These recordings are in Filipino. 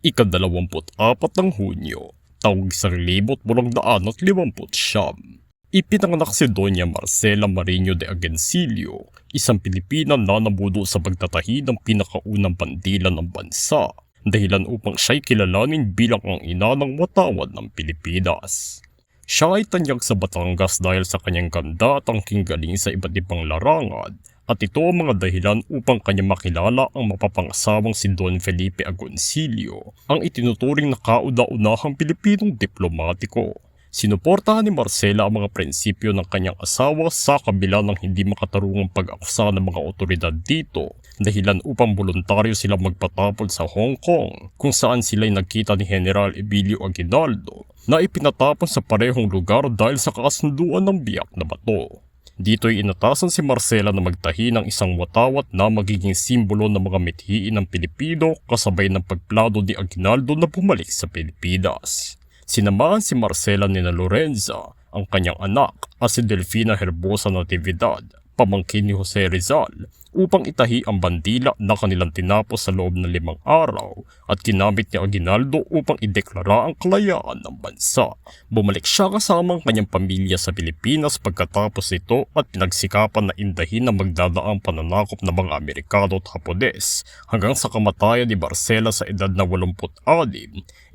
ikadalawamput-apat ng Hunyo, taong isang libot walang daan at limamput siyam. Ipinanganak si Doña Marcela Marino de Agencillo, isang Pilipina na nabudo sa pagtatahi ng pinakaunang bandila ng bansa, dahilan upang siya'y kilalanin bilang ang ina ng watawad ng Pilipinas. Siya ay tanyag sa Batangas dahil sa kanyang ganda at tangking galing sa iba't ibang larangan at ito ang mga dahilan upang kanya makilala ang mapapangasawang si Don Felipe Agoncillo, ang itinuturing na kauna-unahang Pilipinong diplomatiko. Sinuportahan ni Marcela ang mga prinsipyo ng kanyang asawa sa kabila ng hindi makatarungang pag-aksa ng mga otoridad dito dahilan upang voluntaryo sila magpatapon sa Hong Kong kung saan sila'y nagkita ni General Emilio Aguinaldo na ipinatapon sa parehong lugar dahil sa kasunduan ng biyak na bato. Dito'y inatasan si Marcela na magtahi ng isang watawat na magiging simbolo ng mga mithiin ng Pilipino kasabay ng pagplado ni Aguinaldo na bumalik sa Pilipinas. Sinamahan si Marcela ni na Lorenza, ang kanyang anak, at si Delfina Herbosa Natividad, pamangkin ni Jose Rizal, upang itahi ang bandila na kanilang tinapos sa loob ng limang araw at ginamit ni Aguinaldo upang ideklara ang kalayaan ng bansa. Bumalik siya kasama ang kanyang pamilya sa Pilipinas pagkatapos nito at pinagsikapan na indahin ang magdadaang pananakop ng mga Amerikano at Hapones hanggang sa kamatayan ni Barcela sa edad na 86,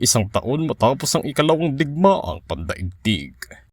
isang taon matapos ang ikalawang digmaang pandaigdig.